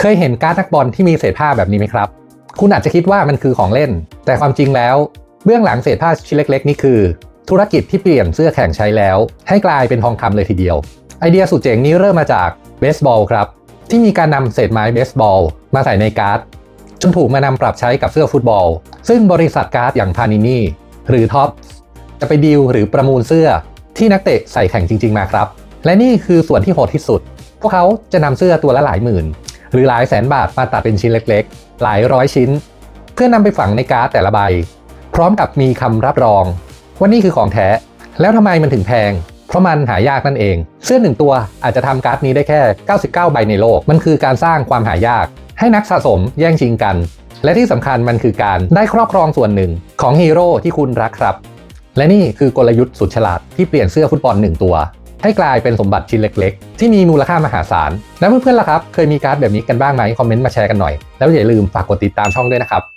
เคยเห็นการ์ดนักบอลที่มีเศษผ้าแบบนี้ไหมครับ คุณอาจจะคิดว่ามันคือของเล่น แต่ความจริงแล้วเบื้องหลังเศษผ้าชิ้นเล็ก ๆ นี่คือ ธุรกิจที่เปลี่ยนเสื้อแข่งใช้แล้ว ให้กลายเป็นทองคำเลยทีเดียว ไอเดียสุดเจ๋งนี้เริ่มมาจากเบสบอลครับ ที่มีการนำเศษไม้เบสบอลมาใส่ในการ์ดจนถูกมานำปรับใช้กับเสื้อฟุตบอล ซึ่งบริษัทการ์ดอย่างพานินีหรือท็อปจะไปดีลหรือประมูลเสื้อที่นักเตะใส่แข่งจริง ๆ มาครับ และนี่คือส่วนที่โหดที่สุด พวกเขาจะนำเสื้อตัวละหลายหมื่น รือหลายแสนบาทมาตัดเป็นชิ้นเล็กๆ หลายร้อยชิ้น เพื่อนำไปฝังในการ์ดแต่ละใบ พร้อมกับมีคำรับรอง ว่านี่คือของแท้ แล้วทำไมมันถึงแพง เพราะมันหายากนั่นเอง เสื้อหนึ่งตัวอาจจะทำการ์ดนี้ได้แค่ 99 ใบในโลก มันคือการสร้างความหายาก ให้นักสะสมแย่งชิงกัน และที่สำคัญมันคือการได้ครอบครองส่วนหนึ่งของฮีโร่ที่คุณรักครับ และนี่คือกลยุทธ์สุดฉลาดที่เปลี่ยนเสื้อฟุตบอลหนึ่งตัว ให้กลายเป็นสมบัติชิ้นเล็กๆ ที่มีมูลค่ามหาศาล แล้วเพื่อนๆล่ะครับ เคยมีการ์ดแบบนี้กันบ้างไหมคอมเมนต์มาแชร์กันหน่อย แล้วอย่าลืมฝากกดติดตามช่องด้วยนะครับ